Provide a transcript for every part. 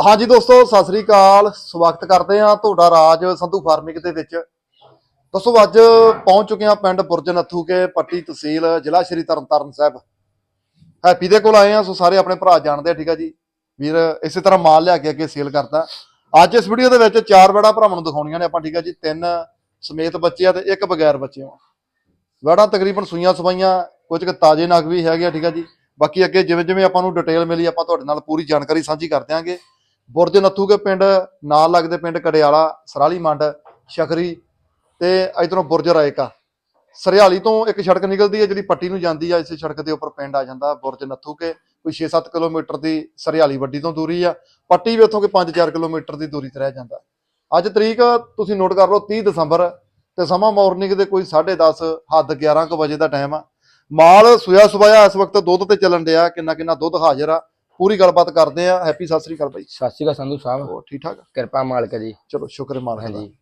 ਹਾਂਜੀ ਦੋਸਤੋ, ਸਤਿ ਸ੍ਰੀ ਅਕਾਲ। ਸਵਾਗਤ ਕਰਦੇ ਹਾਂ ਤੁਹਾਡਾ ਰਾਜ ਸੰਧੂ ਫਾਰਮਿੰਗ ਦੇ ਵਿੱਚ। ਦੋਸਤੋ, ਅੱਜ ਪਹੁੰਚ ਚੁੱਕੇ ਹਾਂ ਪਿੰਡ ਬੁਰਜ ਨੱਥੂ ਕੇ ਪੱਟੀ ਤਹਿਸੀਲ, ਜ਼ਿਲ੍ਹਾ ਸ਼੍ਰੀ ਤਰਨਤਾਰਨ ਸਾਹਿਬ। ਹੈਪੀ ਦੇ ਕੋਲ ਆਏ ਹਾਂ, ਸੋ ਸਾਰੇ ਆਪਣੇ ਭਰਾ ਜਾਣਦੇ ਆ, ਠੀਕ ਆ ਜੀ? ਵੀਰ, ਇਸੇ ਤਰ੍ਹਾਂ ਮਾਲ ਲਿਆ ਕੇ ਅੱਗੇ ਸੇਲ ਕਰਦਾ ਅੱਜ ਇਸ ਵੀਡੀਓ ਦੇ ਵਿੱਚ ਚਾਰ ਵੜਾ ਭਰਾਵਾਂ ਨੂੰ ਦਿਖਾਉਣੀਆਂ ਨੇ ਆਪਾਂ, ਠੀਕ ਆ ਜੀ? ਤਿੰਨ ਸਮੇਤ ਬੱਚੇ ਆ ਤੇ ਇੱਕ ਬਗੈਰ ਬੱਚੇ ਆ ਵੜਾ ਤਕਰੀਬਨ ਸੂਈਆਂ ਸਵਾਈਆਂ, ਕੁਝ ਕੁ ਤਾਜ਼ੇ ਨਗ ਵੀ ਹੈਗੇ ਆ, ਠੀਕ ਆ ਜੀ? ਬਾਕੀ ਅੱਗੇ ਜਿਵੇਂ ਜਿਵੇਂ ਆਪਾਂ ਨੂੰ ਡਿਟੇਲ ਮਿਲੀ, ਆਪਾਂ ਤੁਹਾਡੇ ਨਾਲ ਪੂਰੀ ਜਾਣਕਾਰੀ ਸਾਂਝੀ ਕਰ ਦਿਆਂਗੇ। ਬੁਰਜ ਨੱਥੂ ਕੇ ਪਿੰਡ, ਨਾਲ ਲੱਗਦੇ ਪਿੰਡ ਕੜਿਆਲਾ, ਸਰਾਲੀ ਮੰਡ, ਸ਼ਖਰੀ ਤੇ ਇਧਰੋਂ ਬੁਰਜ ਰਾਏਕਾ ਸਰਿਆਲੀ ਤੋਂ ਇੱਕ ਸੜਕ ਨਿਕਲਦੀ ਹੈ, ਜਿਹੜੀ ਪੱਟੀ ਨੂੰ ਜਾਂਦੀ ਆ, ਇਸੇ ਸੜਕ ਦੇ ਉੱਪਰ ਪਿੰਡ ਆ ਜਾਂਦਾ ਬੁਰਜ ਨੱਥੂ ਕੇ। ਕੋਈ 6-7 ਕਿਲੋਮੀਟਰ ਦੀ ਸਰਿਆਲੀ ਵੱਡੀ ਤੋਂ ਦੂਰੀ ਆ। ਪੱਟੀ ਵੀ ਉੱਥੋਂ ਕੋਈ 5-4 ਕਿਲੋਮੀਟਰ ਦੀ ਦੂਰੀ ਤੇ ਰਹਿ ਜਾਂਦਾ। ਅੱਜ ਤਰੀਕ ਤੁਸੀਂ ਨੋਟ ਕਰ ਲਓ 30 ਦਸੰਬਰ ਤੇ ਸਮਾਂ ਮਾਰਨਿੰਗ ਦੇ ਕੋਈ 10:30 ਹੱਦ 11 ਕੁ ਵਜੇ ਦਾ ਟਾਈਮ ਆ। ਮਾਲ ਸੁਆ ਸੁਬਾਇਆ ਇਸ ਵਕਤ ਦੁੱਧ ਤੇ ਚੱਲਣ ਡਿਆ ਕਿੰਨਾ ਕਿੰਨਾ ਦੁੱਧ ਹਾਜ਼ਰ ਆ। ਪੂਰੀ ਗੱਲਬਾਤ ਕਰਦੇ ਆ ਹੈਪੀ ਸਤਿ ਸ੍ਰੀ ਅਕਾਲ ਬਾਈ। ਸਤਿ ਸ਼੍ਰੀ ਅਕਾਲ ਸੰਧੂ ਸਾਹਿਬ। ਹੋਰ ਠੀਕ ਠਾਕ? ਕਿਰਪਾ ਮਾਲਕ ਜੀ। ਚਲੋ ਸ਼ੁਕਰ ਮਾਲਕ ਦਾ। ਹਾਂਜੀ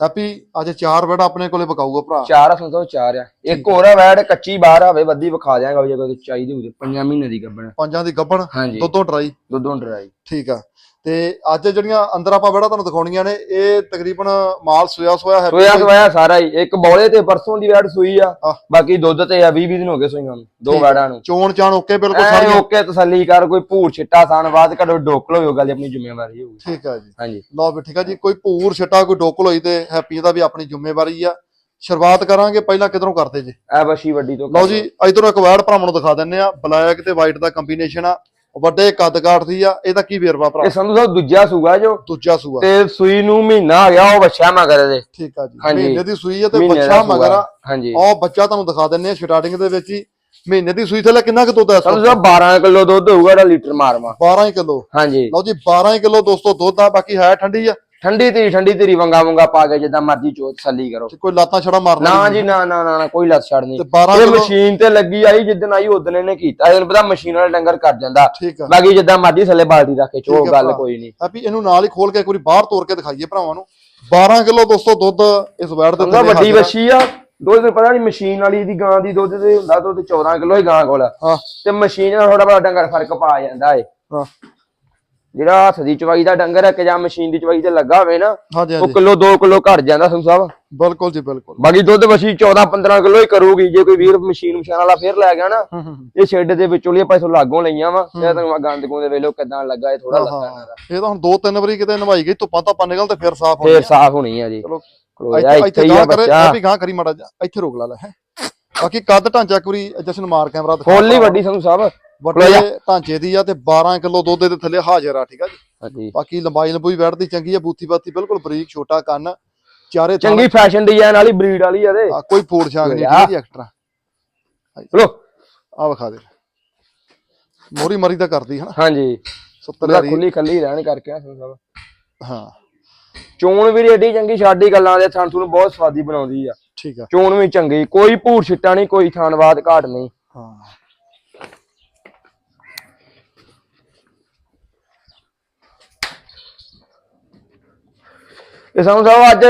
ਹੈਪੀ ਅੱਜ ਚਾਰ ਬੜਾ ਆਪਣੇ ਕੋਲੇ ਬਕਾਊਗਾ ਭਰਾ। ਚਾਰ ਆ ਸੰਧੂ ਚਾਰ ਆ। ਇੱਕ ਹੋਰ ਆ ਵੈੜ ਕੱਚੀ ਬਾਹਰ ਆਵੇ ਵੱਧੀ ਵਿਖਾ ਦਿਆਂਗਾ ਜੇ ਕੋਈ ਚਾਹੀਦੀ ਹੋਵੇ। ਪੰਜਾਂ ਮਹੀਨੇ ਦੀ ਗੱਬਣ ਪੰਜਾਂ ਦੀ ਗੱਭਣ? ਹਾਂਜੀ। ਦੁੱਧੋਂ ਡਰਾਈ? ਦੁੱਧੋਂ ਡਰਾਈ। ਠੀਕ ਆ। ਤੇ ਅੱਜ ਜਿਹੜੀਆਂ ਅੰਦਰ ਆਪਾਂ ਬੜਾ ਤੁਹਾਨੂੰ ਦਿਖਾਉਣੀਆਂ ਨੇ ਇਹ ਤਕਰੀਬਨ ਮਾਲ ਸੋਇਆ ਸੋਇਆ ਹੈ। ਸੋਇਆ ਸੋਇਆ ਸਾਰਾ ਹੀ। ਇੱਕ ਬੌਲੇ ਤੇ ਪਰਸੋਂ ਦੀ ਵੈੜ ਸੂਈ ਆ। ਬਾਕੀ ਦੁੱਧ ਤੇ ਆ 20 20 ਦਿਨ ਹੋ ਗਏ ਸੂਈਆਂ ਨੂੰ ਦੋ। ਵੈੜਾਂ ਨੂੰ। ਚੋਣ ਚਾਣ ਓਕੇ ਬਿਲਕੁਲ ਐ ਸਾਰੀਆਂ। ਓਕੇ ਤਸੱਲੀ ਕਰ ਕੋਈ ਭੂਰ ਛਿੱਟਾ ਸਾਨ ਬਾਅਦ ਕਦੋਂ ਡੋਕਲ ਹੋਇਓ ਗੱਲ ਆਪਣੀ ਜ਼ਿੰਮੇਵਾਰੀ ਹੋਊਗੀ। ਠੀਕ ਆ ਜੀ। ਹਾਂਜੀ। ਲਓ ਵੀ ਠੀਕ ਆ ਜੀ ਕੋਈ ਭੂਰ ਛਟਾ ਕੋਈ ਡੋਕਲ ਹੋਈ ਤੇ ਹੈਪੀ ਦਾ ਵੀ ਆਪਣੀ ਜ਼ਿੰਮੇਵਾਰੀ ਆ। ਸ਼ੁਰੂਆਤ ਕਰਾਂਗੇ ਪਹਿਲਾਂ ਕਿਧਰੋਂ ਕਰਦੇ ਜੀ? ਐ ਬਸ਼ੀ ਵੱਡੀ ਤੋਂ ਲਓ ਜੀ ਇਧਰੋਂ ਇੱਕ ਵੈੜ ਭਰਾਵਾਂ ਨੂੰ ਦਿਖਾ ਦਿੰਨੇ ਆ ਬਲੈਕ ਤੇ ਵਾਈਟ ਦਾ ਕੰਬੀਨੇਸ਼ਨ ਆ। ਵੱਡੇ ਕੱਦ ਕਾਠ ਦੀ ਆ ਇਹਦਾ ਕੀ ਵੇਰਵਾ ਭਰਾ? ਇਹ ਸੰਧੂ ਸਾਹਿਬ ਦੂਜਾ ਸੂਗਾ ਜੋ। ਦੂਜਾ ਸੂਆ। ਤੇ ਸੂਈ ਨੂੰ ਮਹੀਨਾ ਆ ਗਿਆ ਉਹ ਬੱਚਾ ਮਗਰ ਦੇ ਠੀਕ ਆ ਜੀ। ਮਹੀਨੇ ਦੀ ਸੂਈ ਆ ਤੇ ਦਾ ਬੱਚਾ। ਮਗਰ ਆ। ਹਾਂਜੀ। ਉਹ ਬੱਚਾ ਤੁਹਾਨੂੰ ਦਿਖਾ ਦਿੰਨੇ ਆ ਸਟਾਰਟਿੰਗ ਦੇ ਵਿੱਚ ਹੀ। ਮਹੀਨੇ ਦੀ ਸੂਈ ਥੱਲੇ ਕਿੰਨਾ ਕੁ ਦੁੱਧ ਇਸ ਸੰਧੂ? ਸਾਹਿਬ 12 ਕਿਲੋ ਦੁੱਧ ਹੋਊਗਾ ਇਹਦਾ ਲੀਟਰ ਮਾਰਵਾ। 12 ਕਿਲੋ। ਹਾਂਜੀ। ਲਓ ਜੀ 12 ਕਿਲੋ ਦੋਸਤੋ ਦੁੱਧ ਆ ਬਾਕੀ ਹੈ ਠੰਡੀ ਆ। ਠੰਡੀ ਤੇਰੀ ਠੰਡੀ ਤੇਰੀ ਵੰਗਾ ਵੰਗਾ ਪਾ ਕੇ ਜਿੱਦਾਂ ਮਰਜ਼ੀ ਚੋਤ ਸੱਲੀ ਕਰੋ। ਤੇ ਕੋਈ ਲਾਤਾਂ ਛੜਾ ਮਾਰਨਾ ਨਾ। ਜੀ ਨਾ ਨਾ ਨਾ ਨਾ, ਕੋਈ ਲੱਤ ਛੱਡ ਨਹੀਂ। ਤੇ 12 ਇਹ ਮਸ਼ੀਨ ਤੇ ਲੱਗੀ ਆਈ ਜਿੱਦਣ ਆਈ ਉਦਣ ਇਹਨੇ ਕੀਤਾ। ਇਹਨੂੰ ਪਤਾ ਮਸ਼ੀਨ ਵਾਲਾ ਡੰਗਰ ਕਰ ਜਾਂਦਾ। ਆ। ਬਾਕੀ ਜਿੱਦਾਂ ਮਰਜ਼ੀ ਥੱਲੇ ਬਾਲਟੀ ਰੱਖ ਕੇ ਚੋ ਆ ਗੱਲ। ਕੋਈ ਨਹੀਂ। ਹੈਪੀ ਇਹਨੂੰ ਨਾਲ ਹੀ ਖੋਲ ਕੇ ਇੱਕ ਵਾਰੀ ਬਾਹਰ ਤੋੜ ਕੇ ਦਿਖਾਈਏ ਭਰਾਵਾਂ ਨੂੰ। 12 ਕਿਲੋ ਦੋਸਤੋ ਦੁੱਧ ਇਸ ਵੈੜ ਦੇ ਥੱਲੇ ਵੱਡੀ ਆ। ਵੱਛੀ ਆ। ਦੁੱਧ ਪਤਾ ਨਹੀਂ ਮਸ਼ੀਨ ਵਾਲੀ ਦੀ ਗਾਂ ਦੀ ਦੁੱਧ ਤੇ ਹੁੰਦਾ ਦੁੱਧ 14 ਕਿਲੋ ਹੀ ਗਾਂ ਕੋਲ। ਤੇ ਮਸ਼ੀਨ ਨਾਲ ਥੋੜਾ ਬੜਾ ਡੰਗਰ ਫ਼ਰਕ ਪਾ ਜਾਂਦਾ ਏ। ਹਾਂ। ਜਿਹੜਾ ਹੱਥ ਦੀ ਚਵਾਈ ਦਾ ਡੰਗਰ ਹੈ ਕਿ ਜਾਂ ਮਸ਼ੀਨ ਦੀ ਚਵਾਈ ਤੇ ਲੱਗਾ ਹੋਵੇ ਨਾ ਹਾਂਜੀ ਉਹ ਹਾਂਜੀ। ਕਿਲੋ 2 ਕਿਲੋ ਘਟ ਜਾਂਦਾ ਸੰਧੂ ਸਾਹਿਬ। ਬਿਲਕੁਲ ਜੀ ਬਿਲਕੁਲ। ਬਾਕੀ ਦੁੱਧ ਵਸੀ 14 15 ਕਿਲੋ ਹੀ ਕਰੂਗੀ ਜੇ ਕੋਈ ਵੀਰ ਮਸ਼ੀਨ ਮਸ਼ਾਨ ਵਾਲਾ ਫੇਰ ਲੈ ਗਿਆ ਨਾ ਹੂੰ ਹੂੰ ਹੂੰ। ਇਹ ਸ਼ੈੱਡ ਦੇ ਵਿੱਚੋਂ ਲਈ ਆਪਾਂ ਇਥੋਂ ਲਾਗੋਂ ਲਈਆਂ ਵਾ ਇਹ ਤੁਹਾਨੂੰ ਗੰਦ ਗੁੰਦ ਵੇਲੋ ਕਿਦਾਂ ਲੱਗਾ ਇਹ ਥੋੜਾ ਲੱਗਾ ਇਹਨਾਂ ਦਾ ਇਹ ਤਾਂ ਹੁਣ ਦੋ ਤਿੰਨ ਵਾਰੀ ਕਿਤੇ ਨਵਾਈ ਗਈ ਧੁੱਪਾਂ ਧੱਪਾਂ ਨਿਕਲ ਤੇ ਫਿਰ ਸਾਫ਼ ਹੋ ਫੇਰ ਸਾਫ਼ ਹੋਣੀ ਆ ਜੀ। ਚਲੋ ਇੱਥੇ ਇੱਥੇ ਇੱਥੇ ਹੀ ਆ ਗਾਂ ਕਰੇ ਬੱਚਾ। ਇਹ ਵੀ ਗਾਂ ਕਰੀ ਮਾੜਾ ਜਾ ਇੱਥੇ ਰੋਕ ਲਾ ਲੈ ਹੈਂ। ਬਾਕੀ ਕੱਦ ਢਾਂਚਾ ਇੱਕ ਵਾਰੀ ਜਸ਼ਨ ਮਾਰ ਕੈਮਰਾ ਦਿਖਾ ਫੁੱਲ ਹੀ ਵੱਡੀ ਸੰਧੂ ਸਾਹਿਬ। ਵੱਡੇ ਢਾਂਚੇ ਦੀ ਆ ਤੇ 12 ਕਿਲੋ ਦੁੱਧ ਦੇ ਥੱਲੇ ਹਾਜ਼ਰ ਆ ਠੀਕ ਆ ਜੀ? ਹਾਂਜੀ। ਬਾਕੀ ਲੰਬਾਈ ਲੰਬੂਈ ਵੜਦੀ ਚੰਗੀ ਆ ਬੂਥੀ ਬਾਤੀ ਬਿਲਕੁਲ ਬਰੀਕ ਛੋਟਾ ਕੰਨ ਚਾਰੇ ਚੰਗੀ ਫੈਸ਼ਨ ਡਿਜ਼ਾਈਨ ਵਾਲੀ ਬਰੀਡ ਵਾਲੀ ਆ ਇਹਦੇ। ਆ, ਕੋਈ ਫੋੜ ਛਾਂਗ ਨਹੀਂ ਜੀ ਐਕਸਟਰਾ ਚਲੋ ਆ ਵਿਖਾ ਦੇ। ਮੋਰੀ ਮਰੀ ਤਾਂ ਕਰਦੀ ਹਨਾ? ਹਾਂਜੀ। ਸੁੱਤਰ ਉਹਦਾ ਵਾਲੀ ਖੁੱਲੀ ਖੱਲੀ ਰਹਿਣ ਕਰਕੇ ਸਾਹਿਬ ਹਾਂ। ਚੋਣ ਵੀ ਏਡੀ ਚੰਗੀ ਛਾਡੀ ਗੱਲਾਂ ਦੇ ਥਣ ਨੂੰ ਬਹੁਤ ਸਵਾਦੀ ਬਣਾਉਂਦੀ ਆ। ਠੀਕ ਆ। ਚੋਣ ਵੀ ਚੰਗੀ ਕੋਈ ਭੂਰ ਛਿੱਟਾ ਨਹੀਂ ਕੋਈ ਥਾਨਵਾਦ ਘਾਟ ਨਹੀਂ। ਹਾਂ। ਸੰਧੂ ਸਾਹਿਬ ਅੱਜ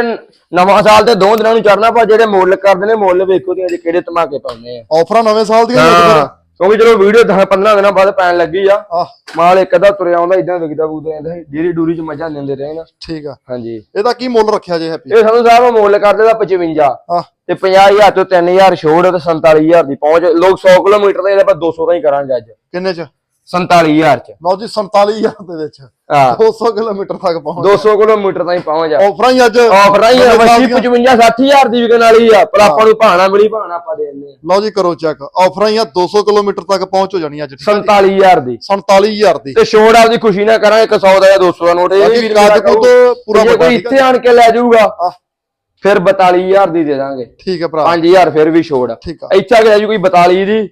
ਨਵਾਂ ਸਾਲ ਤੇ ਦੋ ਦਿਨਾਂ ਨੂੰ ਚੜਨਾ ਪਰ ਜਿਹੜੇ ਮੁੱਲ ਕਰਦੇ ਨੇ ਮੁੱਲ ਵੇਖੋ ਤੇ ਅੱਜ ਕਿਹੜੇ ਧਮਾਕੇ ਪਾਉਂਦੇ ਆ। ਆਫਰਾਂ ਨਵੇਂ ਸਾਲ ਦੀਆਂ ਹਾਂ ਕਿਉਂਕਿ ਚਲੋ ਵੀਡੀਓ 10 15 ਦਿਨਾਂ ਬਾਅਦ ਪੈਣ ਲੱਗੀ ਆ ਆਹ। ਮਾਲ ਇੱਕ ਅੱਧਾ ਤੁਰਿਆ ਆਉਂਦਾ ਇਦਾਂ ਵਿਕਦਾ ਵੂਦਾ ਜਾਂਦਾ ਜਿਹੜੀ ਡੂਰੀ ਚ ਮੱਝਾਂ ਦਿੰਦੇ ਰਹੇ ਨਾ। ਠੀਕ ਆ। ਹਾਂਜੀ। ਇਹਦਾ ਕੀ ਮੁੱਲ ਰੱਖਿਆ ਜੇ ਹੈਪੀ? ਇਹ ਸਾਨੂੰ ਸਾਹਿਬ ਮੁੱਲ ਕਰਦੇ ਦਾ 55 ਆਹ। ਤੇ 50000 ਤੋਂ 3000 ਛੋੜ ਤੇ 47000 ਦੀ ਪਹੁੰਚ। ਲੋਕ 100 ਕਿਲੋਮੀਟਰ ਦੇ ਇਹਦੇ ਪਰ 200 ਦਾ ਹੀ ਕਰਾਂਗੇ ਅੱਜ। ਕਿੰਨੇ ਚ? 47000 ਚ। ਲਓ ਜੀ 47000 ਦੇ ਵਿੱਚ। ਹਾਂ। 200 ਕਿਲੋਮੀਟਰ ਤੱਕ ਪਹੁੰਚ 200 ਕਿਲੋਮੀਟਰ ਤਾਈਂ ਪਹੁੰਚ ਆ ਆਫਰਾਂ ਹੀ ਅੱਜ। ਆਫਰ ਹੀ ਆ ਵਸੀ ਦੀਆਂ। 55 60000 ਦੀ ਵਿਕਣ ਵਾਲੀ ਆ। ਪਰ ਆਪਾਂ ਨੂੰ ਭਾਣਾ ਮਿਲੀ ਭਾਣਾ ਆਪਾਂ ਦੇ ਦਿੰਦੇ ਆ। ਲਓ ਜੀ ਕਰੋ ਚੈੱਕ ਆਫਰਾਂ ਹੀ ਆ 200 ਕਿਲੋਮੀਟਰ ਤੱਕ ਪਹੁੰਚ ਹੋ ਜਾਣੀ ਅੱਜ। 47000 ਦੀ। 47000 ਦੀ। ਤੇ ਛੋੜ ਆਪਦੀ ਖੁਸ਼ੀ ਨਾਲ ਕਰਾਂਗੇ 100 ਦਾ ਜਾਂ 200 ਦਾ ਨੋਟ। ਇਹ ਵੀ ਕੁੱਦ ਕਹੂ। ਪੂਰਾ ਜੇ ਕੋਈ ਇੱਥੇ ਆਣ ਕੇ ਲੈ ਜਾਊਗਾ ਫਿਰ 42000 ਦੀ ਦੇ ਦਾਂਗੇ। ਠੀਕ ਹੈ ਭਰਾ। 5000 ਫਿਰ ਵੀ ਛੋੜ। ਆ। ਇੱਥੇ ਆ ਕੇ ਲੈ ਜਾਊ ਕੋਈ 42 ਦੀ।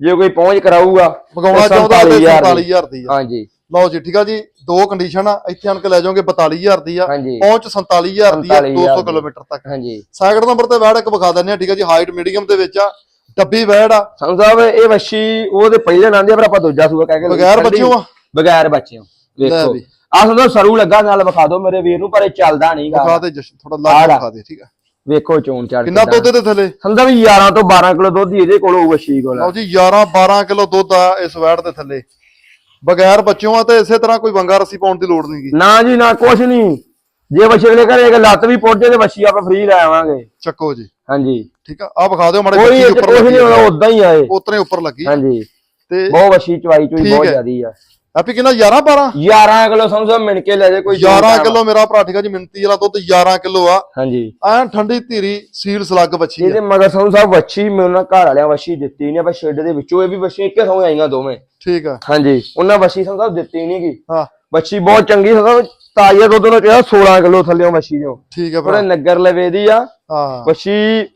ਜੇ ਕੋਈ ਪਹੁੰਚ ਕਰਾਊਗਾ ਮਗਾਉਣਾ ਚਾਹੁੰਦਾ ਤੇ 47,000 47000 ਦੀ। ਆ। ਹਾਂਜੀ। ਲਓ ਜੀ ਠੀਕ ਆ ਜੀ ਦੋ ਕੰਡੀਸ਼ਨ ਆ ਇੱਥੇ ਆਣ ਕੇ ਲੈ ਜਾਓਗੇ 42000 ਦੀ ਆ। ਪਹੁੰਚ 47000 ਦੀ ਆ 47,000 200 ਦੀ। ਕਿਲੋਮੀਟਰ ਤੱਕ। ਹਾਂਜੀ। ਸੈਕਿੰਡ ਨੰਬਰ ਤੇ ਵੈੜ ਇੱਕ ਵਿਖਾ ਦਿੰਦੇ ਆ ਠੀਕ ਆ ਜੀ ਹਾਈਟ ਮੀਡੀਅਮ ਦੇ ਵਿੱਚ ਆ ਡੱਬੀ ਵੈੜ ਆ। ਸੰਗ ਸਾਹਿਬ ਇਹ ਵੱਛੀ ਉਹਦੇ ਪਹਿਲੇ ਨਾਂ ਦੀ ਆ, ਪਰ ਆਪਾਂ ਦੂਜਾ ਸੂਆ ਕਹਿ ਕੇ ਬਗੈਰ ਬੱਚਿਓ ਆ। ਬਗੈਰ ਬੱਚਿਓ ਵੇਖੋ। ਆਹ ਸੰਦੋ ਸਰੂ ਲੱਗਾ ਨਾਲ ਵਿਖਾ ਦਿਓ ਮੇਰੇ ਵੀਰ ਨੂੰ ਪਰ ਇਹ ਚੱਲਦਾ ਨਹੀਂਗਾ ਵਿਖਾ ਦੇ ਜਸ਼ਨ ਥੋੜਾ ਲਾ। ਵਿਖਾ ਦੇ ਠੀਕ ਆ। ਵੇਖੋ ਚੋਣ ਚੜ ਕਿੰਨਾ ਦੁੱਧ ਦੇ ਥੱਲੇ? ਸੰਦਾ ਵੀ 11 ਤੋਂ 12 ਕਿਲੋ ਦੁੱਧ ਹੀ ਇਹਦੇ ਕੋਲ ਹੋਊ ਵੱਛੀ ਕੋਲ। ਲਓ ਜੀ 11 12 ਕਿਲੋ ਦੁੱਧ ਆ ਇਸ ਵੈੜ ਦੇ ਥੱਲੇ। ਬਗੈਰ ਬੱਚਿਆਂ ਆ ਤੇ ਇਸੇ ਤਰ੍ਹਾਂ ਕੋਈ ਵੰਗਾ ਰੱਸੀ ਪਾਉਣ ਦੀ ਲੋੜ ਨਹੀਂਗੀ ਨਾ ਜੀ ਨਾ ਕੁਛ ਨਹੀਂ ਜੇ ਬੱਚੇ ਦੇ ਘਰੇ ਇੱਕ ਲੱਤ ਵੀ ਪੁੱਟ ਜੇ ਤੇ ਬੱਚੀ ਆਪਾਂ ਫ੍ਰੀ ਲੈ ਆਵਾਂਗੇ। ਚੱਕੋ ਜੀ। ਹਾਂਜੀ। ਠੀਕ ਆ ਆ ਵਿਖਾ ਦਿਓ ਮਾੜੇ ਕੋਈ ਉੱਪਰ ਕੁਛ ਨਹੀਂ ਹੋਣਾ ਉਦਾਂ ਹੀ ਆਏ ਉਤਰੇ ਉੱਪਰ ਲੱਗੀ। ਹਾਂਜੀ। ਤੇ ਬਹੁਤ ਬੱਚੀ ਚਵਾਈ ਚੋਈ ਬਹੁਤ। ਜ਼ਿਆਦੀ ਆ। ਆਪੀ ਕਿੰਨਾ 11 12 11 ਕਿਲੋ ਸਮਝੋ ਮਿਣ ਕੇ ਲੈ ਜੇ ਕੋਈ 11 ਕਿਲੋ ਮੇਰਾ ਭਰਾ ਠੀਕ ਆ ਜੀ ਮਿੰਤੀ ਵਾਲਾ ਦੁੱਧ 11 ਕਿਲੋ ਆ। ਹਾਂਜੀ। ਐਨ ਠੰਡੀ ਧੀਰੀ ਸੀਲ ਸਲੱਗ ਬੱਚੀ ਇਹਦੇ ਮਗਰ ਸਮਝ ਸਾਹਿਬ ਵੱਛੀ ਮੈਂ ਉਹਨਾਂ ਘਰ ਵਾਲਿਆਂ ਵੱਛੀ ਦਿੱਤੀ ਨਹੀਂ ਆਪਾਂ ਸ਼ੈੱਡ ਦੇ ਵਿੱਚੋਂ ਇਹ ਵੀ ਵੱਛੀ ਇੱਕੇ ਸੌਂ ਆਈਆਂ ਦੋਵੇਂ। ਠੀਕ ਆ। ਹਾਂਜੀ ਉਹਨਾਂ ਵੱਛੀ ਸਮਝ ਸਾਹਿਬ ਦਿੱਤੀ ਨਹੀਂ ਗੀ ਹਾਂ। ਵੱਛੀ ਬਹੁਤ ਚੰਗੀ ਸਮਝ ਤਾਜ਼ਾ ਦੁੱਧ ਨੂੰ ਕਿਹਾ 16 ਕਿਲੋ ਥੱਲੇੋਂ ਵੱਛੀ ਦਿਓ ਠੀਕ ਪੂਰੇ ਭਰਾ। ਨਗਰ ਲਵੇ ਦੀ ਆ ਹਾਂ। ਵੱਛੀ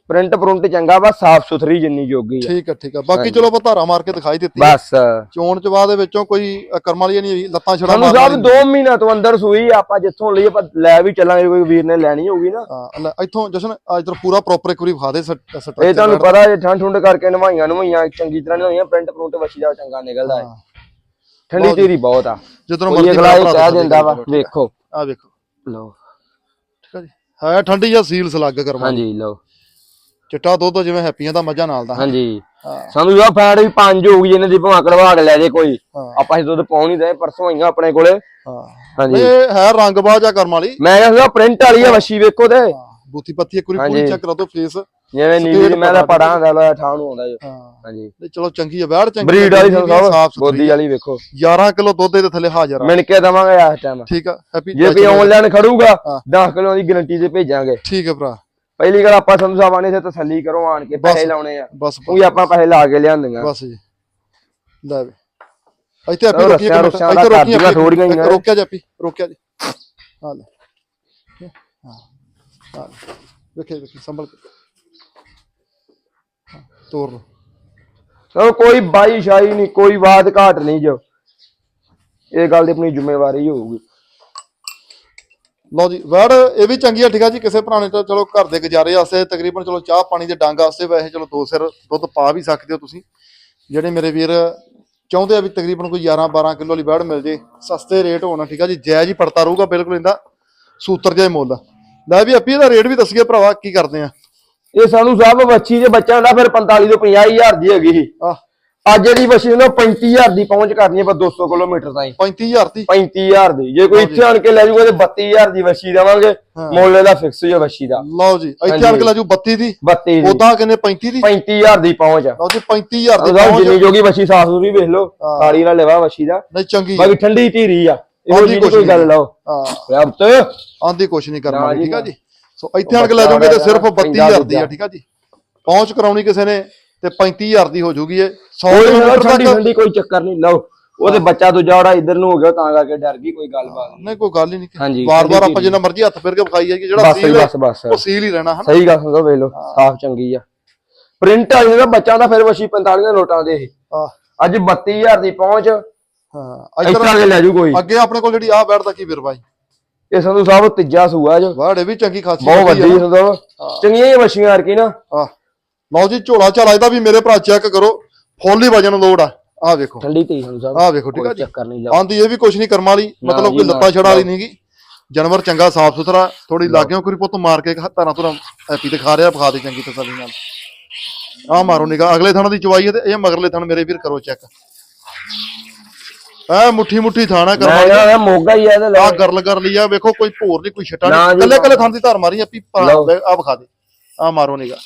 ਪ੍ਰਿੰਟ ਪ੍ਰਿੰਟ ਚੰਗਾ ਵਾ ਸਾਫ਼ ਸੁਥਰੀ ਜਿੰਨੀ ਜੋਗੀ ਆ। ਠੀਕ ਆ ਠੀਕ ਆ ਬਾਕੀ ਚਲੋ ਆਪਾਂ ਧਾਰਾ ਮਾਰ ਕੇ ਦਿਖਾਈ ਦਿੱਤੀ। ਬਸ। ਚੋਣ ਚਵਾ ਦੇ ਵਿੱਚੋਂ ਕੋਈ ਅ, ਕਰਮ ਵਾਲੀ ਨਹੀਂ ਲੱਤਾਂ ਛੜਾ ਸਾਨੂੰ ਸਾਹਿਬ 2 ਮਹੀਨਿਆਂ ਤੋਂ ਅੰਦਰ ਸੂਈ ਆ, ਆਪਾਂ ਜਿੱਥੋਂ ਲਈ ਆਪਾਂ ਲੈ ਵੀ ਚੱਲਾਂਗੇ ਕੋਈ ਵੀਰ ਨੇ ਲੈਣੀ ਹੋਊਗੀ ਨਾ। ਹਾਂ ਲੈ, ਇੱਥੋਂ ਜਸ਼ਨ ਅੱਜ ਤੱਕ ਪੂਰਾ ਪ੍ਰੋਪਰ ਇੱਕ ਵਾਰੀ ਵਿਖਾ ਦੇ ਇਹ ਤੁਹਾਨੂੰ ਪਤਾ ਜੇ ਠੰਡ ਠੁੰਡ ਕਰਕੇ ਨਵਾਈਆਂ ਨਵਾਈਆਂ ਚੰਗੀ ਤਰ੍ਹਾਂ ਨਹੀਂ ਹੋਈਆਂ ਪ੍ਰਿੰਟ ਪ੍ਰਿੰਟ ਵੱਛੀ ਦਾ ਚੰਗਾ ਨਿਕਲਦਾ ਹੈ। ਠੰਡੀ ਤੇਰੀ ਬਹੁਤ ਆ। ਜਦੋਂ ਮਰਜ਼ੀ ਅਗਲਾ ਇਹ ਕਹਿ ਦਿੰਦਾ ਵਾ ਦੇਗਾ। ਵੇਖੋ। ਆ ਵੇਖੋ। ਲਓ। ਠੀਕ ਆ ਜੀ। ਹੈ ਠੰਡੀ ਜਾਂ ਸੀਲ ਸਲੱਗ ਕਰਵਾ ਹਾਂਜੀ ਲਓ। ਚਿੱਟਾ ਦੁੱਧ ਜਿਵੇਂ ਹੈਪੀਆਂ ਦਾ ਮੱਝਾਂ ਨਾਲ ਦਾ। ਹਾਂਜੀ। ਸਾਨੂੰ ਆ ਫੈਟ ਵੀ ਪੰਜ ਹੋਊਗੀ ਜਿਹਨੇ ਦੀ ਭਾਂ ਕਢਵਾ ਕੇ ਲੈ ਜੇ ਕੋਈ। ਆਪਾਂ ਇਹ ਦੁੱਧ ਪਾਉਣ ਹੀ ਦੇ ਪਰਸੋਂ ਆਈਆਂ ਆਪਣੇ ਕੋਲੇ। ਹਾਂ। ਹਾਂਜੀ। ਇਹ ਹੈ ਰੰਗਬਾਜ ਆ ਕਰਮ ਵਾਲੀ। ਮੈਂ ਕਹਿੰਦਾ ਪ੍ਰਿੰਟ ਵਾਲੀ ਆ ਵੱਛੀ ਵੇਖੋ ਤੇ। ਬੂਥੀ ਪੱਤੀ ਇੱਕ ਵਾਰੀ ਪੂਰੀ। ਚੈੱਕ ਕਰਾ ਦੋ ਫੇਸ ਜਿਵੇਂ ਨੀਲੀ ਦੀ ਮੈਂ ਤਾਂ ਪੜਾ ਹੁੰਦਾ ਠਾਹ ਨੂੰ ਆਉਂਦਾ ਜੋ। ਹਾਂਜੀ। ਤੇ ਚਲੋ ਚੰਗੀ ਆ ਵੈੜ ਚੰਗੀ ਬਰੀਡ ਵਾਲੀ ਸਾਫ਼ ਗੋਦੀ ਵਾਲੀ ਵੇਖੋ। 11 ਕਿਲੋ ਦੁੱਧ ਦੇ ਥੱਲੇ ਹਾਜ਼ਰ ਆ। ਮਿਣ ਕੇ ਦਵਾਂਗੇ ਇਸ ਟਾਈਮ ਠੀਕ ਆ ਹੈਪੀ ਜੇ ਕੋਈ ਆਨਲਾਈਨ ਖੜੂਗਾ ਹਾਂ। 10 ਕਿਲੋ ਦੀ ਗਾਰੰਟੀ ਤੇ ਭੇਜਾਂਗੇ। ਠੀਕ ਹੈ ਭਰਾ। ਪਹਿਲੀ ਗੱਲ ਆਪਾਂ ਸੰਧੂ ਸਾਹਿਬ ਆਣੇ ਤੇ ਤਸੱਲੀ ਕਰੋ ਆਣ ਕੇ ਪੈਸੇ ਲਾਉਣੇ ਆ। ਬਸ ਉਹ ਆਪਾਂ ਪੈਸੇ ਲਾ ਕੇ ਲਿਆਂਦੀਆਂ। ਬਸ ਜੀ। ਲੈ ਵੇ। ਇੱਥੇ ਆਪੀ ਰੋਕੀ ਇੱਕ ਮਿੰਟ ਇੱਥੇ ਦਾ ਰੋਕੀ ਕਰਦੀਆਂ ਥੋੜ੍ਹੀਆਂ ਹੀ ਆ। ਰੋਕਿਆ ਜੀ ਆਪੀ ਰੋਕਿਆ ਜੀ। ਹਾਂ ਲੈ। ਹਾਂ। ਹਾਂ। ਵੇਖੇ ਵੇਖੇ ਸੰਭਲ ਕੇ। ਹਾਂ, ਤੋਰ ਲਓ। ਚਲੋ ਕੋਈ ਬਾਈ ਸ਼ਾਈ ਨਹੀਂ ਕੋਈ ਬਾਤ ਘਾਟ ਨਹੀਂ ਜੋ। ਇਹ ਗੱਲ ਦੀ ਆਪਣੀ ਜ਼ਿੰਮੇਵਾਰੀ ਹੋਊਗੀ। ਲਓ ਜੀ ਵੜ ਇਹ ਵੀ ਚੰਗੀ ਆ ਠੀਕ ਆ ਜੀ। ਕਿਸੇ ਭਰਾ ਨੇ ਤਾਂ ਚਲੋ ਘਰ ਦੇ ਗੁਜ਼ਾਰੇ ਵਾਸਤੇ ਤਕਰੀਬਨ ਚਲੋ ਚਾਹ ਪਾਣੀ ਦੇ ਡੰਗ ਵਾਸਤੇ ਵੈਸੇ ਚਲੋ ਦੋ ਸਿਰ ਦੁੱਧ ਪਾ ਵੀ ਸਕਦੇ ਹੋ ਤੁਸੀਂ। ਜਿਹੜੇ ਮੇਰੇ ਵੀਰ ਚਾਹੁੰਦੇ ਆ ਵੀ ਤਕਰੀਬਨ ਕੋਈ 11 12 ਕਿਲੋ ਵਾਲੀ ਵੜ ਮਿਲ ਜੇ ਸਸਤੇ ਰੇਟ ਹੋਣਾ ਠੀਕ ਆ ਜੀ। ਜਾਇਜ਼ ਹੀ ਪੜਤਾ ਰਹੂਗਾ ਬਿਲਕੁਲ ਇਹਦਾ। ਸੂਤਰ ਜਿਹਾ ਹੀ ਮੁੱਲ ਲੈ ਵੀ ਅੱਪੀ ਇਹਦਾ ਰੇਟ ਵੀ ਦੱਸੀਏ ਭਰਾਵਾ ਕੀ ਕਰਦੇ ਆ। ਇਹ ਸਾਨੂੰ ਸਾਹਿਬ ਬੱਚੀ ਦੇ ਬੱਚਾ ਹੁੰਦਾ ਫਿਰ 45 ਤੋਂ 50000 ਦੀ ਹੈਗੀ ਸੀ। ਆ ਅੱਜ ਜਿਹੜੀ ਬੱਚੀ ਨੂੰ 35000 ਦੀ ਪਹੁੰਚ ਕਰਨੀ ਹੈ ਪਰ 200 ਕਿਲੋਮੀਟਰ ਤਾਈਂ। 35000 ਦੀ? 35000 ਦੀ। ਜੇ ਕੋਈ ਇੱਥੇ ਆਣ ਕੇ ਲੈ ਜਾਊਗਾ ਤੇ 32000 ਦੀ ਬੱਚੀ ਦੇਵਾਂਗੇ। ਮੁੱਲ ਇਹਦਾ ਫਿਕਸ ਹੀ ਹੈ ਬੱਚੀ ਦਾ। ਲਓ ਜੀ ਇੱਥੇ ਆਣ ਕੇ ਲੈ ਜੂ 32 ਦੀ? 32 ਦੀ। ਉਦਾਂ ਕਿੰਨੇ 35 ਦੀ? 35000 ਦੀ ਪਹੁੰਚ ਆ ਲਓ ਜੀ 35000 ਦੀ ਪਹੁੰਚ ਜਿੰਨੀ ਜੋਗੀ ਬੱਚੀ ਸਾਫ਼ ਸੁਥਰੀ ਵੇਖ ਲਓ। ਕਾਲੀ ਨਾਲ ਲੈਵਾ ਬੱਚੀ ਦਾ। ਨਹੀਂ ਚੰਗੀ ਬਾਕੀ ਠੰਡੀ ਧੀਰੀ ਆ। ਇਹੋ ਜੀ ਕੋਈ। ਗੱਲ ਲਾਓ ਹਾਂ। ਰੱਬ ਤੇ ਆਂਦੀ ਕੁਛ ਨਹੀਂ ਕਰਨਾ ਠੀਕ ਆ। ਜੀ? ਸੋ ਇੱਥੇ ਆਣ ਕੇ ਲੈ ਜਾਓਗੇ ਤੇ ਸਿਰਫ ਪੈਂਦਾ 32000 ਦੀ ਆ। ਠੀਕ ਆ ਜੀ? ਪਹੁੰਚ ਕਰਾਉਣੀ ਕਿਸੇ ਨੇ ਤੇ 35000 ਦੀ ਹੋ ਜੂਗੀ ਇਹ। 100 ਕੋਈ ਕਿਲੋਮੀਟਰ ਤੱਕ। ਕੋਈ ਚੱਕਰ ਨਹੀਂ ਲਓ। ਉਹਦੇ ਬੱਚਾ ਦੂਜਾ ਜਿਹੜਾ ਇੱਧਰ ਨੂੰ ਹੋ ਗਿਆ ਤਾਂ ਕਰਕੇ ਡਰ ਗਈ ਕੋਈ ਗੱਲਬਾਤ ਨਹੀਂ। ਨਹੀਂ ਕੋਈ ਗੱਲ ਹੀ ਨਹੀਂ। ਵਾਰ-ਵਾਰ ਆਪਾਂ ਜਿੰਨਾ ਮਰਜ਼ੀ ਹੱਥ ਫੇਰ ਕੇ ਵਿਖਾਈ ਕਿ ਜਿਹੜਾ ਸੀਲ ਹੈ ਬਸ ਬਸ। ਉਹ ਸੀਲ ਹੀ ਰਹਿਣਾ ਹਨ? ਸਹੀ ਗੱਲ ਸੁਣੋ ਵੇਖ ਲਓ ਸਾਫ਼ ਚੰਗੀ ਆ। ਪ੍ਰਿੰਟ ਆ ਜਿਹੜਾ ਬੱਚਾ ਦਾ ਫਿਰ ਵਸ਼ੀ 45 ਨੋਟਾਂ ਦੇ ਇਹ। ਅੱਜ 32000 ਦੀ ਪਹੁੰਚ ਹਾਂ ਇਸ ਤਰ੍ਹਾਂ ਦੇ ਲੈ ਜੂ ਕੋਈ। ਅੱਗੇ ਆਪਣੇ ਕੋਲ ਜਿਹੜੀ ਆ ਬੈਠਦਾ ਕੀ ਵੀਰ ਬਾਈ? ਇਹ ਸੰਧੂ ਸਾਹਿਬ ਤੀਜਾ ਸੂਆ ਜੋ। ਵਾੜੇ ਵੀ ਚੰਗੀ ਖਾਸੀ ਬਹੁਤ ਵੱਡੀ ਸੰਧੂ ਸਾਹਿਬ। ਚੰਗੀਆਂ ਹੀ ਵਸ਼ੀਆਂ ਯਾਰ ਕੀ ਨਾ। ਆ ਲਓ ਜੀ ਝੋਲਾ ਝਾਲਾ ਇਹਦਾ ਵੀ ਮੇਰੇ ਭਰਾ ਚੈੱਕ ਕਰੋ। ਫੁੱਲ ਹੀ ਵਜਨ ਲੋਡ ਆ। ਆ ਵੇਖੋ। ਠੰਡੀ ਤੀ ਸੰਧੂ ਸਾਹਿਬ। ਆ ਵੇਖੋ ਠੀਕ ਆ ਜੀ। ਚੱਕਰ ਨਹੀਂ ਲਓ। ਆਂਦੀ ਇਹ ਵੀ ਕੁਛ ਨਹੀਂ ਕਰਮ ਵਾਲੀ ਮਤਲਬ ਜੀ, ਕੋਈ ਲੱਤਾਂ ਛੜਾ ਵਾਲੀ ਨਹੀਂਗੀ। ਜਾਨਵਰ ਚੰਗਾ ਸਾਫ਼ ਸੁਥਰਾ ਥੋੜੀ ਲਾਗਿਓ ਕੋਈ ਪੁੱਤ ਮਾਰ ਕੇ ਧਾਰਾਂ ਧੁਰਾਂ ਹੈਪੀ ਤੇ ਖਾ ਰਿਹਾ ਵਿਖਾ ਦੇ ਚੰਗੀ ਤਸੱਲੀ ਨਾਲ। ਆ ਮਾਰੋ ਨਿਗਾ ਅਗਲੇ ਥਾਣਾ ਦੀ ਚਵਾਈ ਹੈ ਤੇ ਇਹ ਮਗਰਲੇ ਥਾਣ ਮੇਰੇ ਵੀਰ ਕਰੋ ਚੈੱਕ ਐ ਮੁੱਠੀ ਮੁੱਠੀ ਥਾਣਾ ਕਰਮ ਮੈਂ ਵਾਲੀ ਕਹਿੰਦਾ ਮੋਗਾ ਹੀ ਆ ਇਹਦੇ ਆ ਗਰਲ ਕਰ ਲਈ ਆ ਵੇਖੋ ਕੋਈ ਭੋਰ ਨਹੀਂ ਕੋਈ ਛਟਾ ਨਾ ਨਹੀਂ। ਜੀ, ਕੱਲੇ। ਕੱਲੇ ਥਾਂ ਦੀ ਧਾਰ ਮਾਰੀ ਆ ਪੀ ਲਓ। ਆ ਵਿਖਾ ਦੇ। ਆ ਮਾਰੋ ਨਿਗਾ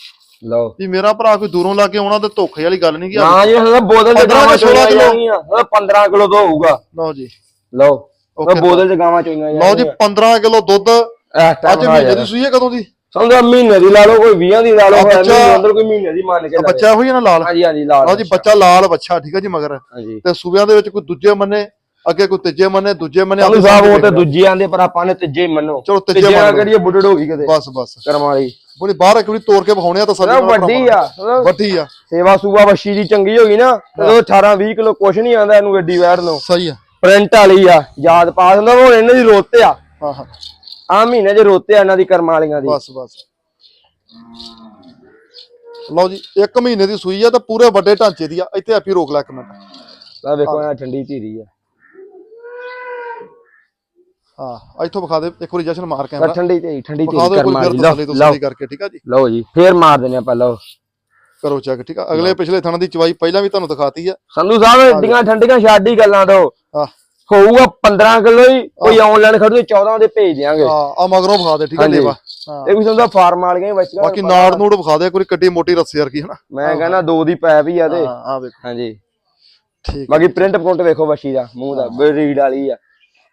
ਲਓ। ਵੀ ਮੇਰਾ ਭਰਾ ਕੋਈ ਦੂਰੋਂ ਲਾ ਕੇ ਆਉਣਾ ਤੇ ਧੋਖੇ ਵਾਲੀ ਗੱਲ ਨਹੀਂ ਨਾ ਜੀ ਇਹ ਬੋਤਲ ਚ 15 ਗਾਵਾਂ ਜਾਂ 16 ਚੋਈਆਂ ਕਿਲੋ। ਜਾਣਗੀਆਂ 15 ਕਿਲੋ ਤੋਂ ਹੋਊਗਾ। ਲਓ ਜੀ। ਲਓ। ਉਹ Okay, ਬੋਤਲ ਚ ਗਾਵਾਂ ਚੋਈਆਂ ਲਓ ਜੀ 15 ਕਿਲੋ ਦੁੱਧ। ਅੱਜ ਟਾਈਮ ਮਹੀਨੇ ਦੀ ਸੂਈ ਹੈ ਕਦੋਂ ਦੀ? ਸਮਝੋ ਮਹੀਨੇ ਦੀ ਲਾ ਲਓ ਕੋਈ 20 ਦੀ ਲਾ ਲਓ ਬੱਚਾ- ਮਹੀਨੇ ਅੰਦਰ ਕੋਈ ਮਹੀਨੇ ਦੀ ਮੰਨ ਕੇ ਲਾ ਬੱਚਾ ਹੋਈ ਨਾ ਲਾਲ। ਹਾਂਜੀ ਹਾਂਜੀ ਲਾ ਲਓ ਜੀ ਬੱਚਾ ਲਾਲ ਬੱਚਾ ਠੀਕ ਹੈ ਜੀ ਮਗਰ। ਹਾਂਜੀ। ਤੇ ਸੂਬਿਆਂ ਦੇ ਵਿੱਚ ਕੋਈ ਦੂਜੇ ਮੰਨੇ ਅੱਗੇ ਕੋਈ ਤੀਜੇ ਮੰਨੇ ਦੂਜੇ ਮੰਨੇ ਸਾਨੂੰ ਸਾਹਿਬ ਉਹ ਤੇ ਦੂਜੇ ਆਂਦੇ ਪਰ ਆਪਾਂ ਨੇ ਤੀਜੇ ਹੀ ਮੰਨੋ। ਚਲੋ ਤੀਜੇ ਮੰਨ ਲਓ। ਕਿਹੜੀ ਬੁੱਢੜ ਹੋ ਗਈ ਕਿਤੇ। ਬਸ ਬਸ। ਕਰਮ ਵਾਲੀ। ਬੜੀ ਬਾਹਰ ਇੱਕ ਵਾਰੀ ਤੋੜ ਕੇ ਵਿਖਾਉਣੇ ਆ ਤਾਂ ਨਾ ਸਾਡੇ ਵੱਡੀ ਆ ਵੱਡੀ ਆ। ਸੇਵਾ ਸੂਬਾ ਵਸ਼ੀ ਦੀ ਚੰਗੀ ਹੋ ਗਈ ਨਾ ਉਹ 18 20 ਕਿਲੋ ਕੁਛ ਨਹੀਂ ਆਂਦਾ ਇਹਨੂੰ ਗੱਡੀ ਵੈੜ ਨੂੰ ਸਹੀ ਆ। ਪ੍ਰਿੰਟ ਵਾਲੀ ਆ ਯਾਦ ਪਾਸ ਹੁੰਦਾ ਹੁਣ ਇਹਨਾਂ ਦੀ ਰੋਤੇ ਆ। ਹਾਂ ਹਾਂ। ਆ ਮਹੀਨੇ ਚ ਰੋਤੇ ਆ ਇਹਨਾਂ ਦੀ ਕਰਮ ਵਾਲੀਆਂ ਦੀ। ਬਸ ਬਸ। ਲਓ ਜੀ ਇੱਕ ਮਹੀਨੇ ਦੀ ਸੂਈ ਆ ਤੇ ਪੂਰੇ ਵੱਡੇ ਢਾਂਚੇ ਦੀ ਆ। ਇੱਥੇ ਆਪੀ ਰੋਕ ਲੈ ਇੱਕ ਮਿੰਟ। ਆ ਵੇਖੋ ਇਹ ਠੰਡੀ ਧੀਰੀ ਆ। ਹਾਂ ਇੱਥੋਂ ਵਿਖਾ ਦੇ ਇੱਕ ਵਾਰੀ ਜਸ਼ਨ ਮਾਰ ਕੇ ਪਰ ਠੰਡੀ ਧੀਰੀ ਠੰਡੀ ਧੀਰੀ ਕਰਮ ਵਾਲੀ ਲਓ ਕਰਕੇ ਠੀਕ ਆ ਜੀ? ਲਓ ਜੀ ਫੇਰ ਮਾਰ ਦਿੰਦੇ ਆਪਾਂ ਲਓ। ਕਰੋ ਚੈੱਕ ਠੀਕ ਆ? ਅਗਲੇ ਪਿਛਲੇ ਥਣ ਦੀ ਚਵਾਈ ਪਹਿਲਾਂ ਵੀ ਤੁਹਾਨੂੰ ਦਿਖਾਤੀ ਆ। ਸੰਧੂ ਸਾਹਿਬ ਏਡੀਆਂ ਠੰਡੀਆਂ ਛਾਡੀ ਗੱਲਾਂ ਤੋਂ। ਆ ਹੋਊਗਾ 15 ਕਿਲੋ ਹੀ ਕੋਈ ਆਨਲਾਈਨ ਖੜੂ 14 ਦੇ ਭੇਜ ਦਿਆਂਗੇ। ਆ ਆ ਮਗਰੋਂ ਵਿਖਾ ਦੇ ਠੀਕ ਹਾਂਜੀ। ਲੇਵਾ ਹਾਂ। ਇਹ ਵੀ ਸਮਝਦਾ ਫਾਰਮ ਵਾਲੀਆਂ ਹੀ ਬੱਚੀਆਂ ਬਾਕੀ ਨਾੜ ਨੂੜ ਵਿਖਾ ਦੇ ਕੋਈ ਕੱਟੀ ਮੋਟੀ ਰੱਸੀ ਵਰਗੀ ਹਨਾ। ਮੈਂ ਕਹਿੰਦਾ ਦੋ ਦੀ ਪੈ ਵੀ ਆ ਤੇ। ਹਾਂ ਆ ਵੇਖੋ। ਹਾਂਜੀ। ਠੀਕ ਬਾਕੀ ਪ੍ਰਿੰਟ ਪ੍ਰਿੰਟ ਵੇਖੋ ਬੱਚੀ ਦਾ ਮੂੰਹ ਦਾ ਬਰੀਡ ਵਾਲੀ ਆ।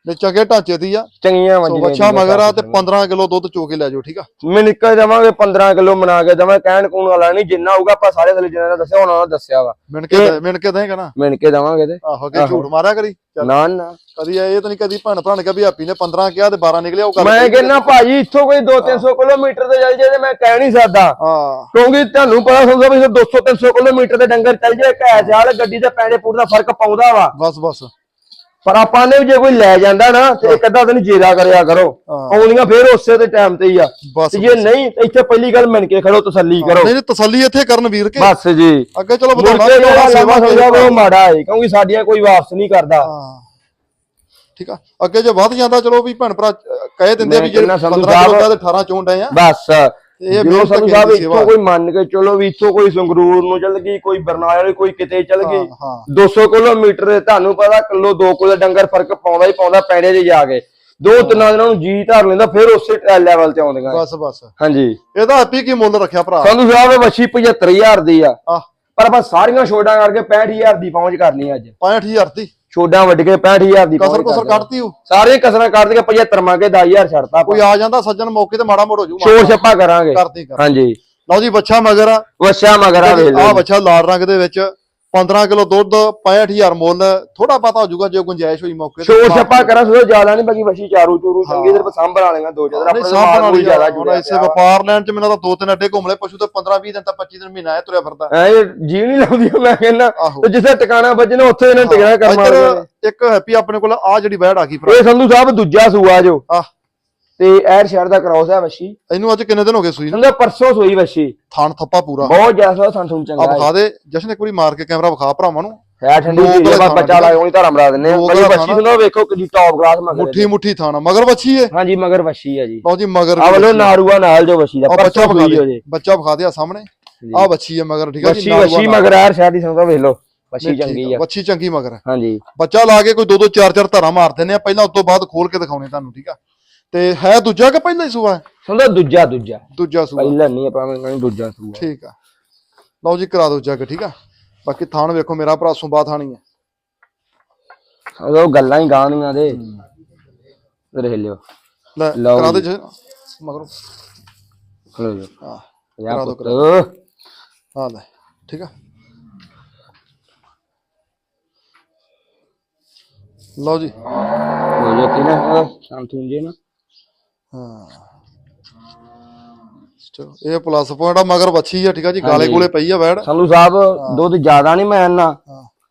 ਨੇ ਚੰਗੇ ਢਾਂਚੇ ਦੀ ਆ। ਚੰਗੀਆਂ ਸੋ ਵੰਜੀਆਂ ਬੱਚਾ ਮਗਰ ਆ ਤੇ 15 ਕਿਲੋ ਦੁੱਧ ਚੋ ਕੇ ਲੈ ਜਾਓ ਠੀਕ ਆ? ਮੈਂ ਨਿੱਕਾ ਦੇਵਾਂਗੇ 15 ਕਿਲੋ ਬਣਾ ਕੇ ਦੇਵਾਂ ਕਹਿਣ ਕੂਣ ਵਾਲਾ ਨਹੀਂ ਜਿੰਨਾ ਹੋਊਗਾ ਆਪਾਂ ਸਾਰੇ ਥਲੇ ਜਿੰਨਾ ਦਾ ਦੱਸਿਆ ਉਹਨਾਂ ਦਾ ਦੱਸਿਆ ਵਾ। ਮਿਣ ਕੇ ਮਿਣ ਕੇ ਦੇਗਾ ਨਾ? ਮਿਣ ਕੇ ਦੇਵਾਂਗੇ ਤੇ। ਆਹੋ ਕਿ ਝੂਠ ਮਾਰਿਆ ਕਰੀ। ਨਾ ਨਾ। ਕਦੀ ਇਹ ਤਾਂ ਨਹੀਂ ਕਦੀ ਭਣ ਭਣ ਕੇ ਵੀ ਹਾਪੀ ਨੇ 15 ਕਿਹਾ ਤੇ 12 ਨਿਕਲਿਆ ਉਹ ਕਰ ਮੈਂ ਕਹਿੰਦਾ ਭਾਜੀ ਇੱਥੋਂ ਕੋਈ 2-300 ਕਿਲੋਮੀਟਰ ਤੇ ਚੱਲ ਜੇ ਤੇ ਮੈਂ ਕਹਿ ਨਹੀਂ ਸਕਦਾ। ਹਾਂ। ਕਿਉਂਕਿ ਤੁਹਾਨੂੰ ਪਤਾ ਹੁੰਦਾ ਵੀ 200-300 ਕਿਲੋਮੀਟਰ ਦੇ ਡੰਗਰ ਚੱਲ ਜੇ ਘੈ ਚਾਲ ਗੱਡੀ ਦੇ ਪੈਣੇ ਪੂਰ ਦਾ ਫ਼ਰਕ ਪਾਉਂਦਾ ਵਾ। ਬਸ ਬਸ। ਪਰ ਆਪਾਂ ਨੇ ਵੀ ਜੇ ਕੋਈ ਲੈ ਜਾਂਦਾ ਨਾ ਤੇ ਇੱਕ ਅੱਧਾ ਦਿਨ ਜੇਰਾ ਕਰਿਆ ਕਰੋ। ਹਾਂ। ਆਉਣੀਆਂ ਫੇਰ ਉਸੇ ਦੇ ਟਾਈਮ ਤੇ ਹੀ ਆ। ਤੇ ਜੇ ਨਹੀਂ ਇੱਥੇ ਪਹਿਲੀ ਗੱਲ ਮਿਣ ਕੇ ਖੜੋ ਤਸੱਲੀ ਕਰੋ। ਨਹੀਂ ਨਹੀਂ ਤਸੱਲੀ ਇੱਥੇ ਕਰਨ ਵੀਰ ਕੇ। ਬਸ ਜੀ। ਅੱਗੇ ਚਲੋ ਵਧਾਉਣਾ। ਸੇਵਾ ਸਮਝਾ ਕਰੀ। ਉਹ ਮਾੜਾ ਹੈ ਕਿਉਂਕਿ ਸਾਡੀਆਂ ਕੋਈ ਵਾਪਸ ਨਹੀਂ ਕਰਦਾ। ਠੀਕ ਆ। ਅੱਗੇ ਜੇ ਵੱਧ ਜਾਂਦਾ ਚਲੋ ਵੀ ਭੈਣ ਭਰਾ ਕਹਿ ਦਿੰਦੇ ਵੀ ਜੇ ਕਹਿੰਦਾ ਸੰਧੂ 15 ਕਿਲੋ ਦਾ ਤੇ 18 ਚੋਂ ਡਏ ਆ। ਬਸ। ਇਹ ਮਿਹਨਤ ਸਾਨੂੰ ਸਾਹਿਬ। ਇੱਥੋਂ ਕੋਈ ਮੰਨ ਕੇ ਚਲੋ ਵੀ ਇੱਥੋਂ ਕੋਈ ਸੰਗਰੂਰ ਨੂੰ ਚੱਲ ਗਈ ਕੋਈ ਬਰਨਾਲੇ ਕੋਈ ਕਿਤੇ ਚੱਲ ਗਈ ਹਾਂ, ਹਾਂ। 200 ਕਿਲੋਮੀਟਰ ਤੁਹਾਨੂੰ ਪਤਾ ਕਿਲੋ 2 ਕਿਲੋ ਡੰਗਰ ਫ਼ਰਕ ਪਾਉਂਦਾ ਹੀ ਪਾਉਂਦਾ ਪੈਣੇ 'ਚ ਜਾ ਕੇ ਦੋ ਤਿੰਨਾਂ ਦਿਨਾਂ ਨੂੰ ਜੀ ਧਰ ਲੈਂਦਾ ਫਿਰ ਉਸੇ ਲੈਵਲ ਤੇ ਆਉਂਦੀਆਂ। ਬਸ ਬਸ। ਹਾਂਜੀ। ਇਹਦਾ ਹੈਪੀ ਕੀ ਮੁੱਲ ਰੱਖਿਆ ਭਰਾ? ਸੰਧੂ ਸਾਹਿਬ ਇਹ ਵੱਛੀ 75000 ਦੀ ਆ। ਪਰ ਆਪਾਂ ਸਾਰੀਆਂ ਛੋਡਾਂ ਕਰਕੇ 65000 ਦੀ ਪਹੁੰਚ ਕਰਨੀ ਅੱਜ। 65000 ਦੀ? ਛੋਡਾਂ ਵੱਢ ਕੇ 65000 ਦੀ ਕਸਰ ਕੁਸਰ। ਕੱਢਤੀ ਉਹ ਸਾਰੀਆਂ ਕਸਰਾਂ ਕੱਢ ਕੇ 75 ਮੰਗੇ 10000 ਛੱਡਤਾ ਕੋਈ ਆ ਜਾਂਦਾ ਸੱਜਣ ਮੌਕੇ ਤੇ ਮਾੜਾ ਮੋੜ ਹੋ ਜੂ ਸ਼ੋਰ ਛੱਪਾ ਕਰਾਂਗੇ। ਕਰਦੀ ਕਰ ਹਾਂਜੀ। ਲਓ ਜੀ ਬੱਚਾ ਮਗਰ ਆ। ਵਛਾ ਮਗਰਾ ਵੇਖ ਆ ਲਓ ਬੱਚਾ ਲਾਲ ਰੰਗ ਦੇ ਵਿੱਚ। 15 ਕਿਲੋ ਦੁੱਧ 65000 ਮੁੱਲ ਥੋੜਾ ਪਤਾ ਹੋ ਜਾਊਗਾ ਜੇ ਗੁੰਜਾਇਸ਼ ਹੋਈ ਮੌਕੇ ਤੇ। ਸ਼ੋਰ ਛੱਪਾ ਕਰਾਂ ਸੋ ਜ਼ਿਆਦਾ ਨਹੀਂ ਬਾਕੀ ਵਛੀ ਚਾਰੂ ਚੂਰੂ ਚੰਗੀ ਦਰ ਸਾਂਭਣ ਵਾਲੀਆਂ ਦੋ ਚਾਰ ਆਪਣੇ ਮੂਲ ਲਈ ਜ਼ਿਆਦਾ ਜੁੜਿਆ ਇਸੇ ਵਪਾਰ ਲੈਣ ਚ ਮੈਨੂੰ ਤਾਂ ਦੋ ਤਿੰਨ ਅੱਡੇ ਘੁੰਮਲੇ ਪਸ਼ੂ ਤੇ 15 20 ਦਿਨ ਤਾਂ 25 ਦਿਨ ਮਹੀਨਾ ਹੈ ਤੁਰਿਆ ਫਿਰਦਾ। ਐ ਜੀ ਨਹੀਂ ਲਾਉਂਦੀ ਮੈਂ ਕਹਿੰਦਾ ਆਹੋ। ਤੇ ਜਿੱਥੇ ਟਿਕਾਣਾ ਵੱਜਣਾ ਉੱਥੇ ਇਹਨਾਂ ਟਿਕਣਾ ਕਰਮ ਵਾਲੇ ਨੇ। ਇੱਧਰ ਇੱਕ ਹੈਪੀ ਆਪਣੇ ਕੋਲ ਆ ਜਿਹੜੀ ਬੈੜ ਆ ਗਈ ਇਹ ਸੰਧੂ ਸਾਹਿਬ ਦੂਜਾ ਸੂਆ ਜੋ। ਆ ਤੇ ਐਰ ਸ਼ਹਿਰ ਦਾ ਕ੍ਰੋਸ ਹੈ ਵਛੀ ਇਹਨੂੰ ਅੱਜ ਕਿੰਨੇ ਦਿਨ ਹੋ ਗਏ ਸੂਈ ਨੂੰ? ਸੰਧੂ ਪਰਸੋਂ ਸੂਈ ਵਛੀ ਥਾਣ ਥੱਪਾ ਪੂਰਾ। ਬਹੁਤ ਜ਼ਿਆਦਾ ਸੰਸੂਨ ਆ ਚੰਗਾ ਵਿਖਾ ਦੇ। ਜਸ਼ਨ ਇੱਕ ਵਾਰੀ ਮਾਰ ਕੇ ਕੈਮਰਾ ਵਿਖਾ ਭਰਾਵਾਂ ਨੂੰ। ਹੈ ਠੰਡੀ ਦੋ ਚੀਜ਼ ਹੈ ਬੱਚਾ ਲਾਇਆ ਉਹਨੀ ਧਾਰਾ ਮਰਾ ਦਿੰਨੇ ਆ ਦੋ ਵਛੀ ਖਾਣਾ। ਸੁਣੋ ਵੇਖੋ ਕਿੰਨੀ ਟੌਪ ਕਲਾਸ ਮਗਰ ਮੁੱਠੀ ਮੁੱਠੀ ਥਾਣਾ ਮਗਰ ਬੱਚੀ ਏ ਹਾਂਜੀ ਮਗਰ ਵਛੀ ਹੈ ਜੀ। ਲਓ ਜੀ ਮਗਰ ਆ ਵੀ ਵੱਲੋਂ ਵੱਛੀ ਆ। ਨਾਰੂਆ ਨਾਲ ਜੋ ਵਛੀ ਦਾ ਬੱਚਾ ਪਰਸੋਂ ਵਿਖਾ ਸੂਈ ਹੋ ਦੇ। ਜੇ ਬੱਚਾ ਵਿਖਾ ਦੇ ਆ ਸਾਹਮਣੇ। ਆ ਬੱਚੀ ਏ ਮਗਰ ਠੀਕ ਆ ਜੀ ਵਛੀ ਵਛੀ ਨਾਲ। ਮਗਰ ਐਰ ਸ਼ਹਿਰ ਦੀ ਸੰਗਤ ਵੇਖ ਲਓ ਵਛੀ ਨਹੀਂ, ਚੰਗੀ ਆ ਬੱਚੀ ਚੰਗੀ ਮਗਰ। ਹੈ। ਹਾਂਜੀ। ਬੱਚਾ ਲਾ ਕੇ ਕੋਈ ਦੋ ਦੋ ਚਾਰ ਚਾਰ ਧਾਰਾਂ ਮਾਰ ਦਿੰਦੇ ਆ। ਪਹਿਲਾਂ ਉਸ ਤੋਂ ਬਾਅਦ ਖੋਲ ਕੇ ਦਿਖਾਉਣੇ ਤੁਹਾਨੂੰ ਠੀਕ ਆ? ਤੇ ਹੈ ਦੂਜਾ ਕਿ ਪਹਿਲਾ ਹੀ ਸੂਆ? ਹੈ? ਦੂਜਾ ਦੂਜਾ। ਦੂਜਾ ਸੂਆ। ਪਹਿਲਾ ਨਹੀਂ ਆਪਾਂ ਕਹਿੰਦਾ ਦੂਜਾ ਸੂਆ। ਠੀਕ ਆ। ਲਓ ਜੀ ਕਰਾ ਦਿਓ ਜੱਗ ਠੀਕ ਆ? ਬਾਕੀ ਥਾਣ ਵੇਖੋ ਮੇਰਾ ਭਰਾ ਸੁੰਬਾ ਥਾਣੀ ਹੈ ਉਹ ਗੱਲਾਂ ਹੀ ਗਾਣੀਆਂ ਦੇ ਦੇਖ ਲਿਓ। ਲੈ ਲਓ ਕਰਾ ਦੇ ਜੀ। ਮਗਰੋਂ। ਲਓ ਜੀ ਹਾਂ ਯਾ ਕਰਾ ਦਿਓ, ਪੁੱਤ। ਆ ਲੈ ਠੀਕ ਆ। ਲਓ ਜੀ। ਹੋ ਜਾ ਕਿ ਨਾ ਸ਼ਾਂਤੂਨ ਜੇ ਨਾ। ਹਾਂ। ਚਲੋ ਇਹ ਪਲੱਸ ਪੁਆਇੰਟ ਆ ਮਗਰ ਵੱਛੀ ਆ ਠੀਕ ਆ ਜੀ ਗਾਲੇ। ਗੋਲੇ ਪਈ ਆ ਵੈੜ ਸੰਧੂ ਸਾਹਿਬ ਦੁੱਧ ਜ਼ਿਆਦਾ ਨਹੀਂ ਮੈਂ ਨਾ।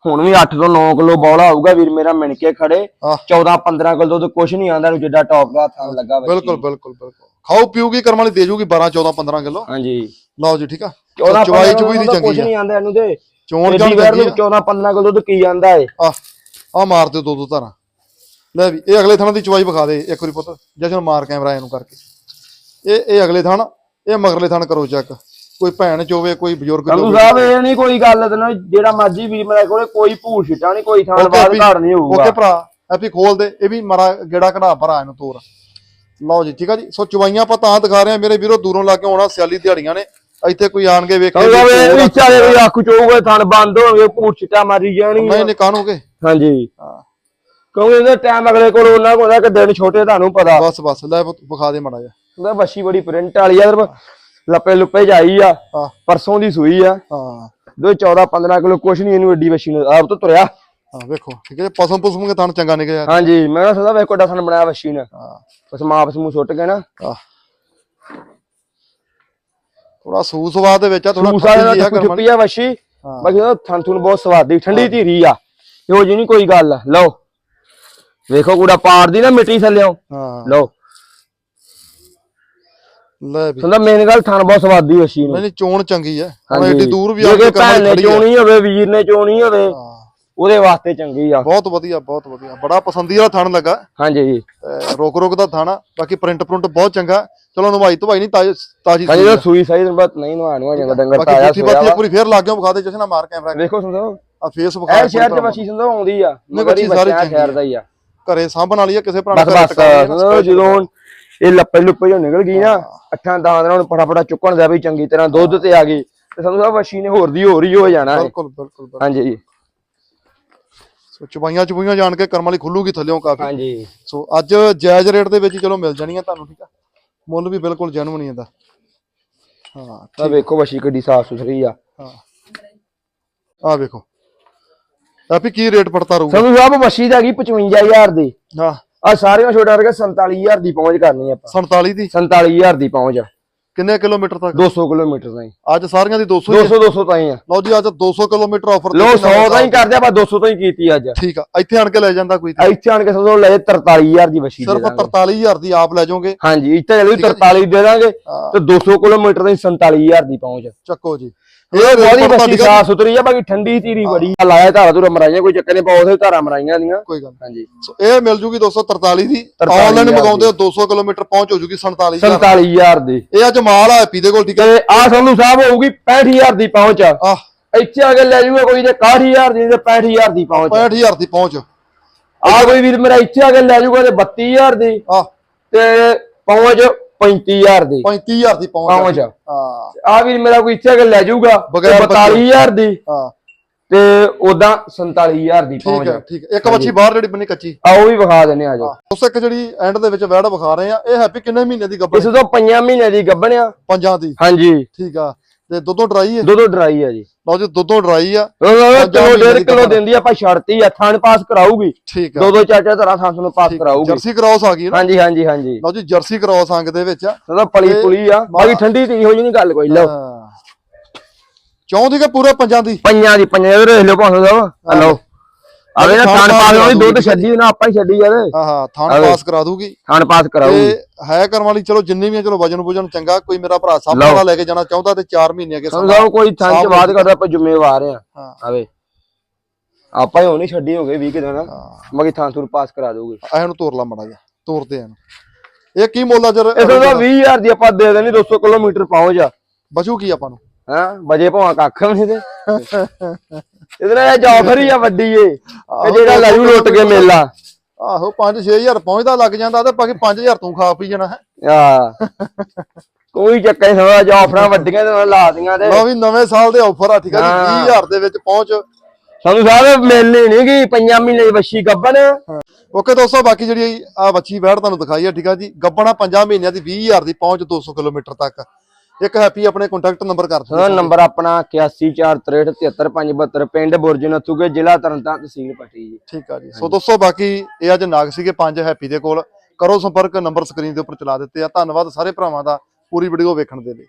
ਹੁਣ ਵੀ 8 ਤੋਂ 9 ਕਿਲੋ ਬੌਲਾ ਆਊਗਾ ਵੀਰ ਮੇਰਾ ਮਿਣ ਕੇ ਖੜੇ। ਆਹ 14 15 ਕਿਲੋ ਦੁੱਧ ਕੁਛ ਨਹੀਂ ਆਂਦਾ ਨੂੰ ਜਿੱਡਾ ਟੌਪ ਦਾ ਥਾਂ ਲੱਗਾ ਬੱਚੀ। ਬਿਲਕੁਲ ਬਿਲਕੁਲ ਬਿਲਕੁਲ। ਖਾਓ ਪੀਊਗੀ ਕਰਮ ਵਾਲੀ ਦੇ ਜੂਗੀ 12 14 15 ਕਿਲੋ। ਹਾਂਜੀ। ਲਓ ਜੀ ਠੀਕ ਆ। 14 ਚਵਾਈ ਚੁਈ ਦੀ ਚੰਗੀ ਆ। ਨਹੀਂ ਆਂਦਾ ਇਹਨੂੰ ਤੇ। ਚੋਣ ਆ। 14 15 ਕਿਲੋ ਦੁੱਧ ਕੀ ਆਂਦਾ ਏ। ਆ ਆ ਮਾਰ ਦਿਓ ਦੋ ਦੋ ਧਾਰਾਂ ਲੈ ਵੀ ਇਹ ਅਗਲੇ ਥਾਣਾ ਦੀ ਚਵਾਈ ਵਿਖਾ ਦੇ ਇੱਕ ਵਾਰੀ ਪੁੱਤ ਜਸ਼ਨ ਮਾਰ ਕੈਮਰਾ ਇਹਨੂੰ ਕਰਕੇ। ਇਹ ਇਹ ਅਗਲੇ ਥਾਣ ਇਹ ਮਗਰਲੇ ਥਾਣ ਕਰੋ ਚੈੱਕ ਕੋਈ ਭੈਣ ਚੋਵੇ ਕੋਈ ਬਜ਼ੁਰਗ ਚੋਵੇ। ਸਾਹਿਬ ਇਹ ਨਹੀਂ ਕੋਈ ਗੱਲ ਤੇ ਨਾ ਜਿਹੜਾ ਮਰਜ਼ੀ ਵੀਰ ਮੇਰੇ ਕੋਲੇ ਕੋਈ ਭੂਰ ਛਿਟਾ ਨਹੀਂ ਕੋਈ ਥਾਂ ਬਾਅਦ ਵੀ- ਘਰ ਨਹੀਂ ਹੋਊਗਾ। ਓਕੇ ਭਰਾ ਐਪੀ ਖੋਲ ਦੇ ਇਹ ਵੀ ਮਾਰਾ ਗੇੜਾ ਕਢਾ ਭਰਾ ਇਹਨੂੰ ਤੋਰ। ਲਓ ਜੀ ਠੀਕ ਆ ਜੀ? ਸੋ ਚਵਾਈਆਂ ਆਪਾਂ ਤਾਂ ਦਿਖਾ ਰਹੇ ਆ ਮੇਰੇ ਵੀਰੋ ਦੂਰੋਂ ਲਾ ਕੇ ਆਉਣਾ ਸਿਆਲੀ ਦਿਹਾੜੀਆਂ ਨੇ। ਇੱਥੇ ਕੋਈ ਆਣ ਕੇ ਵੇਖੇ ਸੰਧੂ ਸਾਹਿਬ ਇਹ ਵੀ ਚਾਲੇ ਕੋਈ ਅੱਖ ਚੋਊਗਾ ਥਣ ਬੰਦ ਭੂਰ ਛਿਟਾ ਮਾਰੀ ਜਾਣੀ ਨਹੀਂ ਨਹੀਂ ਹਾਂਜੀ। ਹਾਂ। ਕਿਉਂਕਿ ਇਹਦਾ ਟਾਈਮ ਅਗਲੇ ਕੋਲ ਉਹਨਾਂ ਕੋਲ ਹੁੰਦਾ ਕਿ ਦਿਨ ਛੋਟੇ ਤੁਹਾਨੂੰ ਪਤਾ। ਬਸ ਬਸ ਲੈ ਪੁੱਤ ਵਿਖਾ ਦੇ ਮੜਾ ਜਾ ਉਹਦਾ ਬੱਛੀ ਬੜੀ ਪ੍ਰਿੰਟ ਵਾਲੀ ਆ ਤੇ ਲੱਪੇ ਲੁੱਪੇ ਜਾਈ ਆ ਹਾਂ। ਪਰਸੋਂ ਦੀ ਸੂਈ ਆ। ਹਾਂ। ਦੋ 14 15 ਕਿਲੋ ਕੁਛ ਨਹੀਂ ਇਹਨੂੰ ਏਡੀ ਬੱਛੀ ਨੂੰ ਆਪ ਤੋਂ ਤੁਰਿਆ। ਹਾਂ ਵੇਖੋ ਠੀਕ ਹੈ ਪਸਮ ਪੁਸਮ ਕੇ ਤਾਂ ਚੰਗਾ ਨਿਕਲਿਆ। ਹਾਂਜੀ ਮੈਂ ਸਦਾ ਵੇਖੋ ਡਸਨ ਬਣਾਇਆ ਬੱਛੀ ਨੇ। ਹਾਂ। ਬਸ ਮਾਪਸ ਮੂੰਹ ਸੁੱਟ ਕੇ ਨਾ। ਆਹ। ਥੋੜਾ ਸੂ ਸਵਾਦ ਦੇ ਵਿੱਚ ਆ ਥੋੜਾ ਸੂਸਾ ਖੱਟੀ ਜਿਹੀ ਦਾ ਆ ਕਰਮ ਚੁੱਪੀ ਆ ਹਾਂ। ਬਾਕੀ ਉਹਦਾ ਥਣ ਥੁਣ ਬਹੁਤ ਸਵਾਦੀ ਠੰਡੀ ਧੀਰੀ ਆ। ਇਹੋ ਜੀ ਨਹੀਂ ਕੋਈ ਗੱਲ ਲਓ। ਵੇਖੋ ਕੁੜਾ ਪਾੜਦੀ ਨਾ ਮਿੱਟੀ ਥੱਲਿਓ। ਹਾਂ। ਲਓ। ਲੈ ਵੀ। ਸੁਣਦਾ ਮੇਨ ਗੱਲ ਥਣ ਬਹੁਤ ਸਵਾਦੀ ਬੱਛੀ ਨੂੰ ਨਹੀਂ ਚੋਣ ਚੰਗੀ ਹੈ ਹੁਣ ਏਡੀ ਦੂਰ ਵੀ ਆ ਕੇ ਭੈਣ ਨੇ ਆ। ਚੋਣੀ ਹੋਵੇ ਵੀਰ ਨੇ ਚੋਣੀ ਹੋਵੇ ਉਹਦੇ ਵਾਸਤੇ ਚੰਗੀ ਆ। ਬਹੁਤ ਵਧੀਆ ਬਹੁਤ ਵਧੀਆ। ਬੜਾ ਪਸੰਦੀਦਾ ਥਣ ਲੱਗਾ। ਹਾਂਜੀ ਜੀ। ਤੇ ਰੁਕ ਰੁਕ ਦਾ ਥਾਣਾ ਬਾਕੀ ਪ੍ਰਿੰਟ ਪ੍ਰਿੰਟ ਬਹੁਤ ਚੰਗਾ। ਚਲੋ ਨਵਾਈ ਧਵਾਈ ਨਹੀਂ ਤਾਜੀ ਤਾਜੀ ਹਾਂਜੀ ਤਾਂ ਸੂਈ ਸਾਈ ਬਾਅਦ ਨਹੀਂ ਨਵਾਣ ਹੋ ਜਾਂਦਾ ਡੰਗਰ ਬਾਕੀ ਤਾਇਆ ਬਾਤੀ ਵਾ। ਇੱਕ ਵਾਰੀ ਫੇਰ ਲੱਗ ਗਿਆ ਵਿਖਾ ਦੇ ਜਸ਼ਨ ਮਾਰ ਕੈਮਰਾ। ਦੇਖੋ ਸੁਣੋ। ਆ ਫੇਸ ਵਿਖਾ ਇਹ ਸ਼ਹਿਰ ਚ ਬੱਚੀ ਸੁਣੋ ਆਉਂਦੀ ਆ। ਮਗਰ ਹੀ ਬੱਚੀ ਚੰਗੀ ਦਾ ਹੀ ਆ। ਘਰੇ ਸਾਂਭਣ ਵਾਲੀ ਆ ਕਿਸੇ ਭਰਾ ਬਸ ਜਦੋਂ ਇਹ ਲੱਪੇ ਲੁੱਪੇ ਜੋ ਨਿਕਲ ਗਈ ਨਾ ਅੱਠਾਂ ਦਹਾਂ ਦਿਨਾਂ ਨੂੰ ਫਟਾਫਟ ਚੁੱਕਣ ਦਾ ਵੀ ਚੰਗੀ ਤਰ੍ਹਾਂ ਦੁੱਧ ਤੇ ਆ ਗਈ ਤੇ ਸਾਨੂੰ ਸਾਹਿਬ ਬੱਚੀ ਨੇ ਹੋਰ ਦੀ ਹੋਰ ਹੀ ਹੋ ਜਾਣਾ ਬਿਲਕੁਲ ਬਿਲਕੁਲ। ਹਾਂਜੀ। ਜੀ ਸੋ ਚੁਬਾਈਆਂ ਚੁਬਾਈਆਂ ਜਾਣ ਕੇ ਕਰਮ ਵਾਲੀ ਖੁੱਲੂਗੀ ਥੱਲਿਓਂ ਕਾਫੀ। ਹਾਂਜੀ। ਸੋ ਅੱਜ ਜਾਇਜ਼ ਰੇਟ ਦੇ ਵਿੱਚ ਚਲੋ ਮਿਲ ਜਾਣੀਆਂ ਤੁਹਾਨੂੰ ਠੀਕ ਆ? ਮੁੱਲ ਵੀ ਬਿਲਕੁਲ ਜੈਨੂਨ ਹੀ ਇਹਦਾ। ਹਾਂ ਤਾਂ ਵੇਖੋ ਬੱਚੀ ਕਿੱਡੀ ਸਾਫ਼ ਸੁਥਰੀ ਆ। ਹਾਂ। ਆ ਵੇਖੋ। ਆਪੀ ਕੀ ਰੇਟ ਪੜਤਾ ਰਹੂਗਾ? ਸਾਨੂੰ ਸਾਹਿਬ ਬੱਚੀ ਦਾ ਹੈਗੀ 55000 ਦੀ। ਹਾਂ। ਆ ਸਾਰੀਆਂ ਛੋਟਾ ਕਰਕੇ 47000 ਦੀ ਪਹੁੰਚ ਕਰਨੀ ਆਪਾਂ। 47 ਦੀ? 47000 ਦੀ ਪਹੁੰਚ ਕਿੰਨੇ ਕਿਲੋਮੀਟਰ ਤੱਕ? 200 ਕਿਲੋਮੀਟਰ ਤਾਈਂ। ਅੱਜ ਸਾਰੀਆਂ ਦੀ 200 ਹੀ ਹੈ। 200 200 ਤਾਈਂ ਆ। ਲਓ ਜੀ ਅੱਜ 200 ਕਿਲੋਮੀਟਰ ਆਫਰ ਲੋ 100 ਤਾਈਂ ਕਰਦੇ ਆਪਾਂ 200 ਤੋਂ ਹੀ ਕੀਤੀ ਅੱਜ। ਠੀਕ ਆ ਇੱਥੇ ਆਣ ਕੇ ਲੈ ਜਾਂਦਾ ਕੋਈ। ਇੱਥੇ ਆਣ ਕੇ ਸਮਝੋ ਲੈ 43000 ਦੀ ਦੇ ਸਿਰਫ ਦਾਂਗੇ। 43000 ਦੀ ਆਪ ਲੈ ਜਾਓਗੇ? ਹਾਂਜੀ ਇੱਥੇ ਜਿਹੜੀ 43 ਦੇ ਦਾਂਗੇ। ਤੇ 200 ਕਿਲੋਮੀਟਰ ਤਾਈਂ 47000 ਦੀ ਪਹੁੰਚ ਚੱਕੋ ਜੀ। ਇਹ ਠੀਕ ਆ ਸਾਫ਼ ਸੁਥਰੀ ਆ ਬਾਕੀ ਠੰਡੀ ਧੀਰੀ ਬੜੀ। ਆ ਲਾਇਆ ਧਾਰਾ ਧੁਰਾ ਮਰਾਈਆਂ ਕੋਈ ਚੱਕਰ ਨਹੀਂ ਪਾਉ ਉਥੇ ਧਾਰਾ ਮਰਾਈਆਂ ਦੀਆਂ। ਕੋਈ ਗੱਲ। ਹਾਂਜੀ। ਸੋ ਇਹ ਮਿਲ ਜੂਗੀ 243 ਦੀ। 43 ਆਨਲਾਈਨ। ਮੰਗਾਉਂਦੇ ਹੋ 200 ਕਿਲੋਮੀਟਰ ਪਹੁੰਚ ਹੋ ਜੂਗੀ 47000 47000 ਦੀ। ਇਹ ਅੱਜ ਮਾਲ ਆ ਹੈਪੀ ਦੇ ਕੋਲ ਠੀਕ ਹੈ। ਤੇ ਆ ਸੰਧੂ ਸਾਹਿਬ ਹੋਊਗੀ 65000 ਦੀ ਪਹੁੰਚ। ਆਹ। ਇੱਥੇ ਆ ਕੇ ਲੈ ਜਾਊਗਾ ਕੋਈ ਤੇ 61000 ਦੀ ਤੇ 65000 ਦੀ ਪਹੁੰਚ। 65000 ਦੀ ਪਹੁੰਚ। ਆ ਕੋਈ ਵੀਰ ਮੇਰਾ ਇੱਥੇ ਆ ਕੇ ਲੈ ਜਾਊਗਾ ਤੇ 32000 ਦੀ। ਆਹ। ਤੇ ਪਹੁੰਚ 35000 ਦੀ। 35000 ਦੀ ਪਹੁੰਚ ਪਹੁੰਚ। ਹਾਂ। ਆ ਵੀਰ ਮੇਰਾ ਕੋਈ ਆ ਕੇ ਲੈ ਜਾਊਗਾ ਬਗੈਰ ਤੇ 42000 ਦੀ। ਹਾਂ। ਤੇ ਉਦਾਂ 47000 ਦੀ ਠੀਕ ਪਹੁੰਚ ਹੈ ਠੀਕ ਹੈ। ਇੱਕ ਬੱਚੀ ਬਾਹਰ ਜਿਹੜੀ ਬਣੀ ਕੱਚੀ। ਆ ਉਹ ਵੀ ਵਿਖਾ ਦਿੰਨੇ ਆ ਜੋ ਉਸ ਇੱਕ ਜਿਹੜੀ ਐਂਡ ਦੇ ਵਿੱਚ ਵੈੜ ਵਿਖਾ ਰਹੇ ਆ ਇਹ ਹੈਪੀ ਕਿੰਨੇ ਮਹੀਨੇ ਦੀ ਗੱਭਣ ਇਸ ਤੋਂ 5 ਮਹੀਨੇ ਦੀ ਗੱਭਣਿਆ ਪੰਜਾਂ ਦੀ। ਹਾਂਜੀ। ਠੀਕ ਆ। ਤੇ ਦੁੱਧੋਂ ਡਰਾਈ ਹੈ? ਦੁੱਧੋ ਡਰਾਈ ਆ ਜੀ। ਲਓ ਜੀ ਦੁੱਧੋਂ ਡਰਾਈ ਆ। ਕਿਲੋ ਡੇਢ ਕਿਲੋ। ਦਿੰਦੀ ਆ, ਆਪਾਂ ਛੜਤੀ ਆ ਥਣ ਪਾਸ ਕਰਾਊਗੀ। ਠੀਕ ਆ। ਦੋ ਦੋ ਚਾਚਾ ਧਰਾ ਥਾਂ ਨੂੰ ਪਾਸ ਕਰਾਊਗੀ। ਜਰਸੀ ਕ੍ਰਾਸ ਆ ਗਈ ਨਾ। ਹਾਂਜੀ ਹਾਂਜੀ ਹਾਂਜੀ। ਲਓ ਜੀ ਜਰਸੀ ਕ੍ਰਾਸ ਅੰਗ ਦੇ ਵਿੱਚ ਆ। ਉਹਦਾ ਪਲੀ ਤੇ ਪੁਲੀ ਆ। ਬਾਕੀ ਠੰਡੀ ਤੇ ਜਿਹੀ ਨਹੀਂ ਗੱਲ ਕੋਈ ਲਓ। ਹਾਂ। ਚੌਂਦੀ ਕੇ ਪੂਰੇ ਪੰਜਾਂ ਦੀ? ਪੰਜਾਂ ਦੀ ਪੰਜਾਂ ਦੇ ਰੇਖ ਲਿਓ ਭਾਵੇਂ ਸਾਹਿਬ ਹਲੋ ਆਵੇ ਨਾ ਥਣ ਪਾਸ ਵਾਲੀ ਦੁੱਧ। ਛੱਡੀ ਨਾ ਆਪਾਂ ਹੀ ਛੱਡੀ ਯਾਰ। ਹਾਂ ਹਾਂ ਥਾਣ। ਪਾਸ ਕਰਾ ਦੂਗੀ ਥਣ ਪਾਸ ਕਰਾਊਗੀ ਤੇ ਹੈ ਕਰਨ ਵਾਲੀ ਚਲੋ ਜਿੰਨੀ ਵੀ ਆ ਚਲੋ ਵਜਨ ਵਜਨ ਚੰਗਾ ਕੋਈ ਮੇਰਾ ਭਰਾ ਸਭ। ਵਾਲਾ ਲੈ ਕੇ ਜਾਣਾ ਚਾਹੁੰਦਾ ਤੇ 4 ਮਹੀਨੇ ਅਗੇ ਸਮਝ ਲਓ ਕੋਈ ਥਣ ਚ ਬਾਤ ਕਰਦਾ ਆਪਾਂ ਜ਼ਿੰਮੇਵਾਰ ਆ। ਆਵੇ ਆਪਾਂ ਹੀ ਹੋਣੀ ਛੱਡੀ ਹੋ ਗਏ 20 ਦਿਨ। ਬਾਕੀ ਥਾਂ ਥੂਰ ਪਾਸ ਕਰਾ ਦੋਗੇ ਐ ਨੂੰ ਤੋਰ ਲਾ ਮੜਾ ਜਾ ਤੋਰਦੇ ਇਹਨੂੰ। ਇਹ ਕੀ ਮੁੱਲ ਆ ਜਰ? ਇਸ ਦਾ 20000 ਦੀ ਆਪਾਂ ਦੇ ਦੇਣੀ 200 ਕਿਲੋਮੀਟਰ ਪਹੁੰਚ ਆ ਬਚੂ ਕੀ ਆਪਾਂ ਨੂੰ? ਹਾਂ ਵਜੇ ਭਾਵਾਂ ਕੱਖ ਨਹੀਂ ਤੇ। ਇਹਦੇ ਨਾਲ ਇਹ ਜੌਫਰ ਹੀ ਆ ਵੱਡੀ ਏ। ਇਹ ਜਿਹੜਾ ਲੈ ਜੂ ਲੁੱਟ ਕੇ ਮੇਲਾ। ਆਹੋ 5-6000 ਪਹੁੰਚਦਾ ਲੱਗ ਜਾਂਦਾ ਤੇ ਬਾਕੀ 5000 ਤੂੰ ਖਾ ਪੀ ਜਾਣਾ ਹੈ। ਆ ਕੋਈ ਚੱਕਰ ਨਹੀਂ ਸਮਝਦਾ ਜੌਫਰਾਂ ਵੱਡੀਆਂ ਤੇ ਲਾ ਦੀਆਂ ਤੇ। ਲਓ ਵੀ ਨਵੇਂ ਸਾਲ ਦੇ ਆਫਰ ਆ ਠੀਕ ਆ ਜੀ ਹਾਂ। 20000 ਦੇ ਵਿੱਚ ਪਹੁੰਚ। ਸਾਨੂੰ ਸਾਹਿਬ ਮਿਲਣੀ ਨਹੀਂ ਗਈ ਪੰਜਾਂ ਮਹੀਨੇ ਦੀ ਬੱਛੀ ਗੱਬਨ ਓਕੇ ਦੋਸਤੋ ਬਾਕੀ ਜਿਹੜੀ ਆ ਬੱਚੀ ਵੈੜ ਤੁਹਾਨੂੰ ਦਿਖਾਈ ਆ ਠੀਕ ਆ ਜੀ। ਗੱਬਣਾ 5 ਮਹੀਨਿਆਂ ਦੀ 20000 ਦੀ ਪਹੁੰਚ 200 ਕਿਲੋਮੀਟਰ ਤੱਕ। ਇੱਕ ਹੈਪੀ ਆਪਣੇ ਕੰਟੈਕਟ ਨੰਬਰ ਕਰ ਦਿਓ ਨੰਬਰ ਆਪਣਾ 8143673572 ਪਿੰਡ ਬੁਰਜ ਨਥੂਗੇ ਜ਼ਿਲ੍ਹਾ ਤਰਨਤਾਰਨ ਤਹਿਸੀਲ ਪੱਟੀ ਜੀ। ਠੀਕ ਆ ਜੀ। ਸੋ ਦੋਸਤੋ ਬਾਕੀ ਇਹ ਅੱਜ ਨਾਗ ਸੀਗੇ ਪੰਜ ਹੈਪੀ ਦੇ ਕੋਲ। ਕਰੋ ਸੰਪਰਕ ਨੰਬਰ ਸਕਰੀਨ ਦੇ ਉੱਪਰ ਚਲਾ ਦਿੱਤੇ ਆ। ਧੰਨਵਾਦ ਸਾਰੇ ਭਰਾਵਾਂ ਦਾ ਪੂਰੀ ਵੀਡੀਓ ਵੇਖਣ ਦੇ ਲਈ।